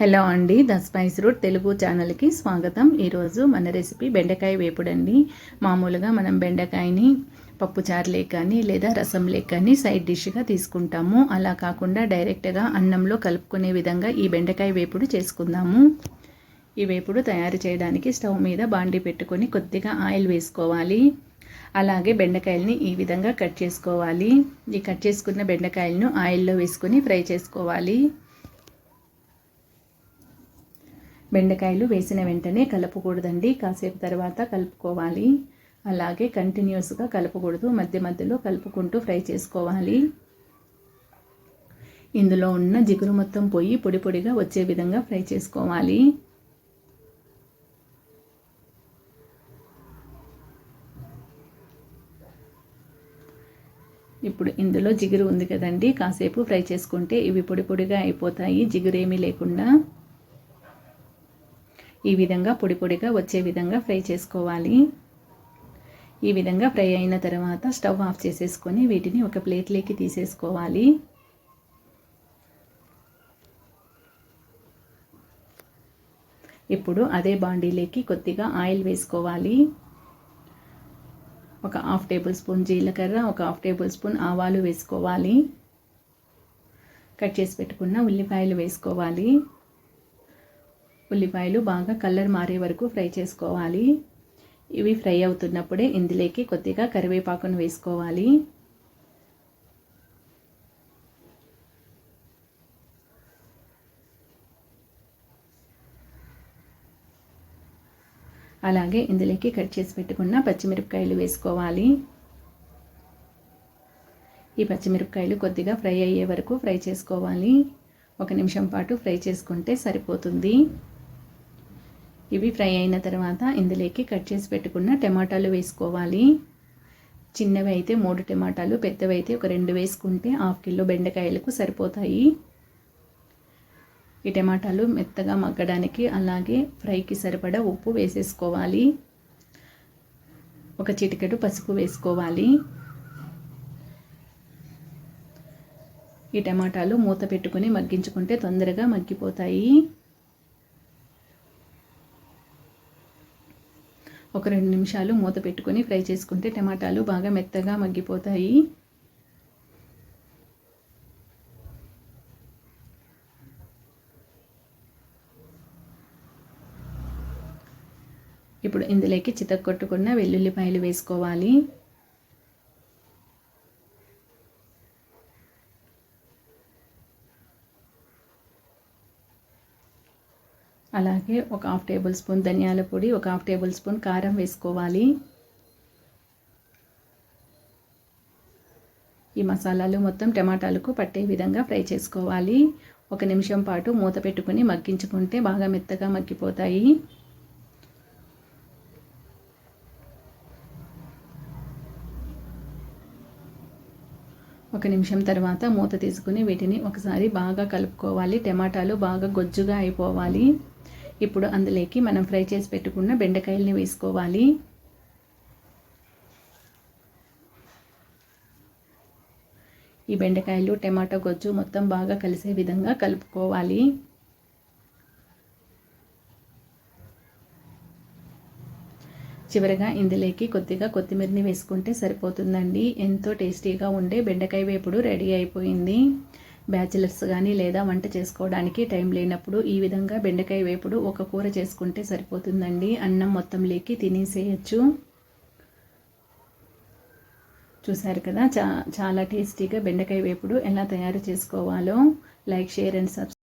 Hello అండి the spice route Telugu ఛానల్కి స్వాగతం. ఈరోజు మన రెసిపీ బెండకాయ వేపుడండి. మామూలుగా మనం బెండకాయని పప్పుచారు కానీ లేదా రసం కానీ సైడ్ డిష్గా తీసుకుంటాము. అలా కాకుండా డైరెక్ట్గా అన్నంలో కలుపుకునే విధంగా ఈ బెండకాయ వేపుడు చేసుకుందాము. ఈ వేపుడు తయారు చేయడానికి స్టవ్ మీద బాండి పెట్టుకొని కొద్దిగా ఆయిల్ వేసుకోవాలి. అలాగే బెండకాయలని ఈ విధంగా కట్ చేసుకోవాలి. ఈ కట్ చేసుకున్న బెండకాయలను ఆయిల్లో వేసుకొని ఫ్రై చేసుకోవాలి. బెండకాయలు వేసిన వెంటనే కలపకూడదండి. కాసేపు తర్వాత కలుపుకోవాలి. అలాగే కంటిన్యూస్గా కలపకూడదు. మధ్య మధ్యలో కలుపుకుంటూ ఫ్రై చేసుకోవాలి. ఇందులో ఉన్న జిగురు మొత్తం పోయి పొడి పొడిగా వచ్చే విధంగా ఫ్రై చేసుకోవాలి. ఇప్పుడు ఇందులో జిగురు ఉంది కదండి. కాసేపు ఫ్రై చేసుకుంటే ఇవి పొడి పొడిగా అయిపోతాయి. జిగురు ఏమీ లేకుండా. ఈ విధంగా పొడి పొడిగా వచ్చే విధంగా ఫ్రై చేసుకోవాలి. ఈ విధంగా ఫ్రై అయిన తర్వాత స్టవ్ ఆఫ్ చేసేసుకొని వీటిని ఒక ప్లేట్లోకి తీసేసుకోవాలి. ఇప్పుడు అదే బాండీలోకి కొద్దిగా ఆయిల్ వేసుకోవాలి. ఒక హాఫ్ టేబుల్ స్పూన్ జీలకర్ర ఒక హాఫ్ టేబుల్ స్పూన్ ఆవాలు వేసుకోవాలి. కట్ చేసి పెట్టుకున్న ఉల్లిపాయలు వేసుకోవాలి. ఉల్లిపాయలు బాగా కలర్ మారే వరకు ఫ్రై చేసుకోవాలి. ఇవి ఫ్రై అవుతున్నప్పుడే ఇందులోకి కొద్దిగా కరివేపాకును వేసుకోవాలి. అలాగే ఇందులోకి కట్ చేసి పెట్టుకున్న పచ్చిమిరపకాయలు వేసుకోవాలి. ఈ పచ్చిమిరపకాయలు కొద్దిగా ఫ్రై అయ్యే వరకు ఫ్రై చేసుకోవాలి. ఒక నిమిషం పాటు ఫ్రై చేసుకుంటే సరిపోతుంది. ఇవి ఫ్రై అయిన తర్వాత ఇందులోకి కట్ చేసి పెట్టుకున్న టమాటాలు వేసుకోవాలి. చిన్నవి అయితే మూడు టమాటాలు పెద్దవి అయితే ఒక రెండు వేసుకుంటే హాఫ్ కిలో బెండకాయలకు సరిపోతాయి. ఈ టమాటాలు మెత్తగా మగ్గడానికి అలాగే ఫ్రైకి సరిపడా ఉప్పు వేసేసుకోవాలి. ఒక చిటికెడు పసుపు వేసుకోవాలి. ఈ టమాటాలు మూత పెట్టుకుని మగ్గించుకుంటే తొందరగా మగ్గిపోతాయి. ఒక రెండు నిమిషాలు మూత పెట్టుకొని ఫ్రై చేసుకుంటే టమాటాలు బాగా మెత్తగా మగ్గిపోతాయి. ఇప్పుడు ఇందులోకి చితక్కొట్టుకున్న వెల్లుల్లిపాయలు వేసుకోవాలి. అలాగే ఒక హాఫ్ టేబుల్ స్పూన్ ధనియాల పొడి ఒక హాఫ్ టేబుల్ స్పూన్ కారం వేసుకోవాలి. ఈ మసాలాలు మొత్తం టమాటాలకు పట్టే విధంగా ఫ్రై చేసుకోవాలి. ఒక నిమిషం పాటు మూత పెట్టుకుని మగ్గించుకుంటే బాగా మెత్తగా మగ్గిపోతాయి. ఒక నిమిషం తర్వాత మూత తీసుకుని వీటిని ఒకసారి బాగా కలుపుకోవాలి. టమాటాలు బాగా గొజ్జుగా అయిపోవాలి. ఇప్పుడు అందులోకి మనం ఫ్రై చేసి పెట్టుకున్న బెండకాయల్ని వేసుకోవాలి. ఈ బెండకాయలు టమాటో గొజ్జు మొత్తం బాగా కలిసే విధంగా కలుపుకోవాలి. చివరగా ఇందులోకి కొద్దిగా కొత్తిమీరని వేసుకుంటే సరిపోతుందండి. ఎంతో టేస్టీగా ఉండే బెండకాయ వేపుడు రెడీ అయిపోయింది. బ్యాచిలర్స్ కానీ లేదా వంట చేసుకోవడానికి టైం లేనప్పుడు ఈ విధంగా బెండకాయ వేపుడు ఒక కూర చేసుకుంటే సరిపోతుందండి. అన్నం మొత్తం లేకి తినేసేయచ్చు. చూసారు కదా? చా చాలా టేస్టీగా బెండకాయ వేపుడు ఎలా తయారు చేసుకోవాలో. Like share and subscribe